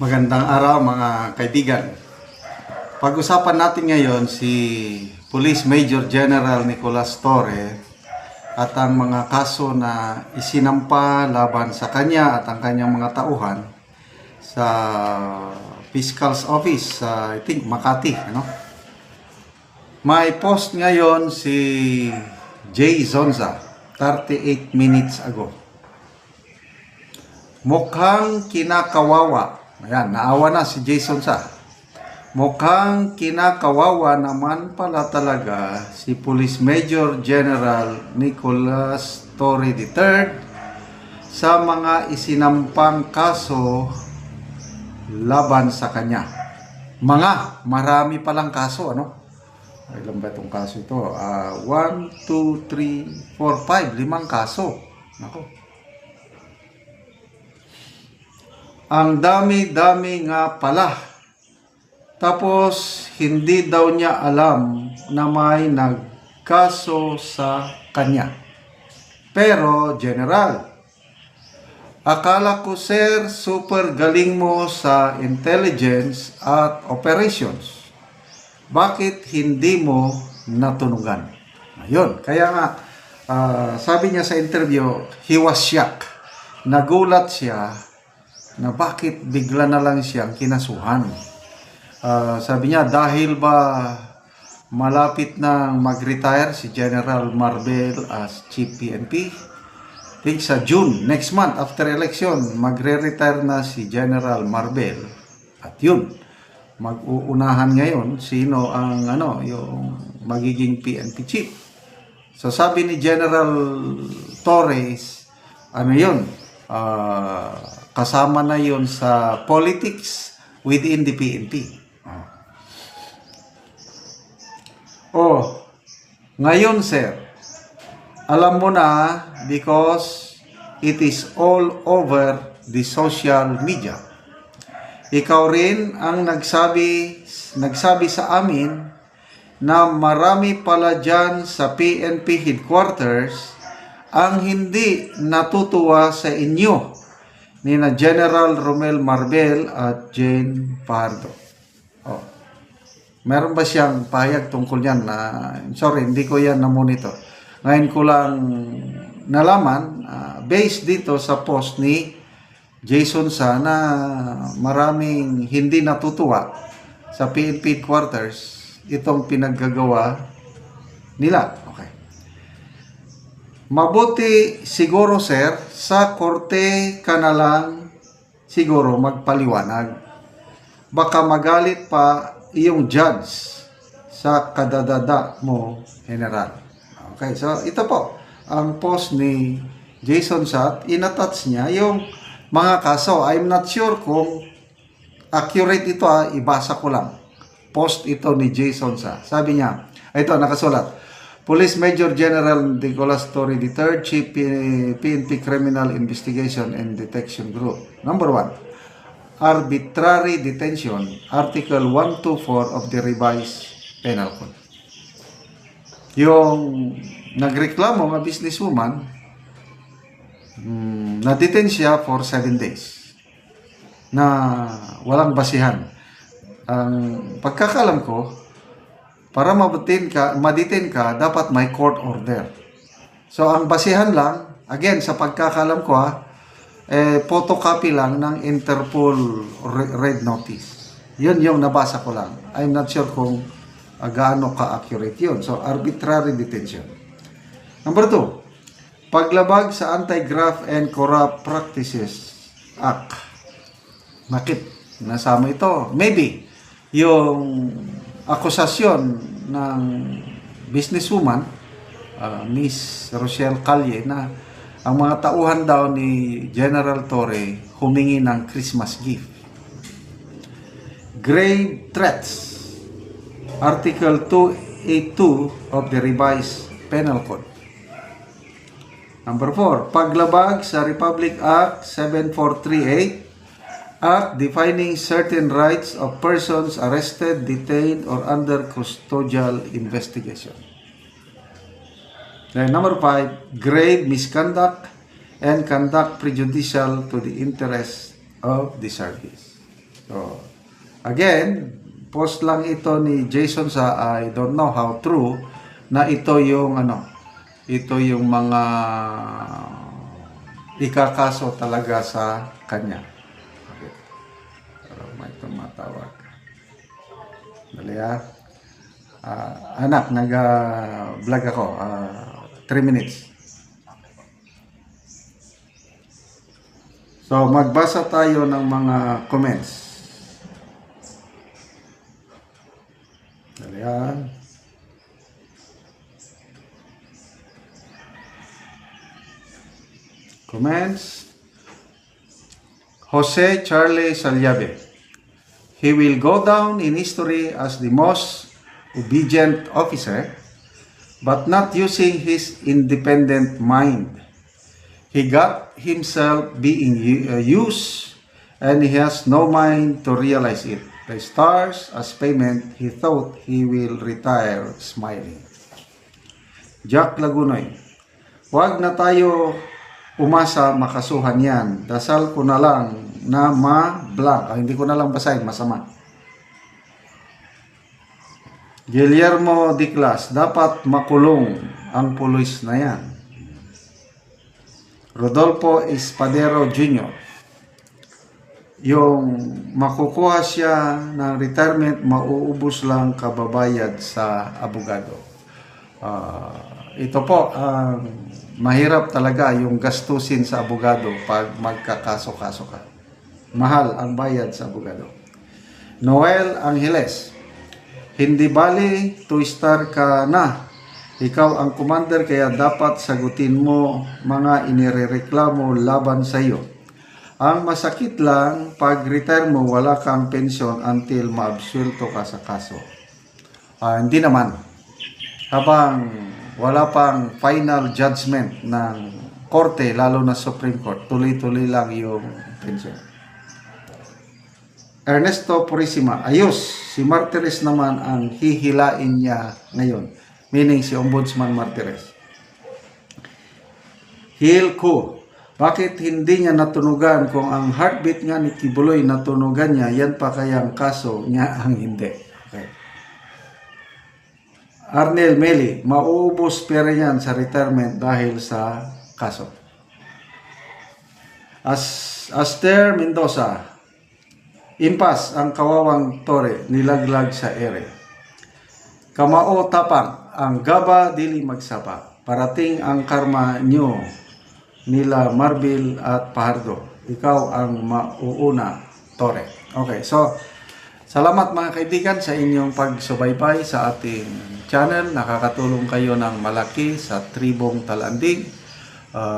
Magandang araw mga kaibigan. Pag-usapan natin ngayon si Police Major General Nicolas Torre at ang mga kaso na isinampa laban sa kanya at ang kanyang mga tauhan sa Fiscal's Office sa I think Makati, ano? May post ngayon si Jay Zonza 38 minutes ago. Mukhang kinakawawa. Ayan, naawa na si Jason sa. Mukhang kinakawawa naman pala talaga si Police Major General Nicholas Torre III sa mga isinampang kaso laban sa kanya. Mga, marami palang kaso, ano? Ilan ba itong kaso ito? Ah, 1, 2, 3, 4, 5. Limang kaso. Nako. Ang dami-dami nga pala. Tapos, hindi daw niya alam na may nagkaso sa kanya. Pero, General, akala ko sir, super galing mo sa intelligence at operations bakit hindi mo natunugan? Ayun, kaya nga, ah, sabi niya sa interview, he was shocked. Nagulat siya na bakit bigla na lang siyang kinasuhan. Ah, sabi niya, dahil ba malapit na mag-retire si General Marbel as Chief PNP? think sa June, next month, after election, magre-retire na si General Marbel. At yun, mag-uunahan ngayon sino ang ano yung magiging PNP chief. So sabi ni General Torres, ano yun, ah, kasama na yun sa politics within the PNP. Oh, ngayon sir, alam mo na because it is all over the social media. Ikaw rin ang nagsabi, nagsabi sa amin na marami pala dyan sa PNP headquarters ang hindi natutuwa sa inyo ni na General Romel Marbel at Jane Pardo. Oh. Meron ba siyang pahayag tungkol yan na, sorry, hindi ko yan na-monitor. Ngayon ko lang nalaman, ah, based dito sa post ni Jason sana maraming hindi natutuwa sa PNP quarters itong pinaggagawa nila. Mabuti siguro sir sa korte ka na lang siguro magpaliwanag. Baka magalit pa iyong judge sa kadadada mo, General. Okay, so ito po ang post ni Jason Sat. Inattach niya yung mga kaso. I'm not sure kung accurate ito ha, ibasa ko lang. Post ito ni Jason sa. Sabi niya, ito nakasulat. Police Major General Nicolas Torre III, Chief PNP Criminal Investigation and Detection Group. Number one, arbitrary detention, Article 124 of the revised penal code. Yung nagreklamo nga businesswoman, mm, na-detain siya for 7 days na walang basihan. Ang pagkakalam ko, para mabutin ka, ma-detain ka, dapat may court order. So, ang basihan lang, again, sa pagkakalam ko ha, eh, photocopy lang ng Interpol re- red notice. Yun yung nabasa ko lang. I'm not sure kung uh, gaano ka-accurate yun. So, arbitrary detention. Number two, paglabag sa Anti-Graft and Corrupt Practices Act. Bakit? Nasama ito. Maybe, yung akusasyon ng businesswoman, uh, Miss Rochelle Calle, na ang mga tauhan daw ni General Torre humingi ng Christmas gift. Grave threats. Article 282 of the revised penal code. Number 4, paglabag sa Republic Act 7438 Act defining certain rights of persons arrested, detained, or under custodial investigation. Then number 5, grave misconduct and conduct prejudicial to the interest of the service. So, again, post lang ito ni Jason sa I don't know how true na ito yung ano, ito yung mga ikakaso talaga sa kanya. Dali ah. Ah, anak, nag-vlog ako. 3 minutes. So, magbasa tayo ng mga comments. Dali ah. Comments. Jose Charlie Salyabe. He will go down in history as the most obedient officer, but not using his independent mind. He got himself being uh, used, and he has no mind to realize it. The stars as payment, he thought he will retire smiling. Jack Lagunoy, Huwag na tayo umasa makasuhan yan. Dasal ko na lang na ma-blank. Ah, hindi ko na lang basahin, masama. Guillermo Diclas, dapat makulong ang pulis na yan. Rodolfo Espadero Jr. Yung makukuha siya ng retirement, mauubos lang kababayad sa abogado. Ah, ito po, ang mahirap talaga yung gastusin sa abogado pag magkakaso-kaso ka. Mahal ang bayad sa abogado. Noel Angeles, hindi bali to star ka na. Ikaw ang commander kaya dapat sagutin mo mga inirereklamo laban sa iyo. Ang masakit lang, pag retire mo, wala kang pension until maabsuelto ka sa kaso. Ah, hindi naman. Habang wala pang final judgment ng korte, lalo na Supreme Court, tuloy-tuloy lang yung pension. Ernesto Purisima, ayos, si Martires naman ang hihilain niya ngayon. Meaning si Ombudsman Martires. Heal ko. Bakit hindi niya natunugan kung ang heartbeat nga ni Kibuloy natunugan niya, yan pa kayang kaso niya ang hindi. Arnel Meli, mauubos pera yan sa retirement dahil sa kaso. As Aster Mendoza, impas ang kawawang tore nilaglag sa ere. Kamao tapang ang gaba dili magsapa. Parating ang karma nyo nila Marbil at Pahardo. Ikaw ang mauuna, Tore. Okay, so salamat mga kaibigan sa inyong pagsubaybay sa ating channel. Nakakatulong kayo ng malaki sa tribong talanding. Ah,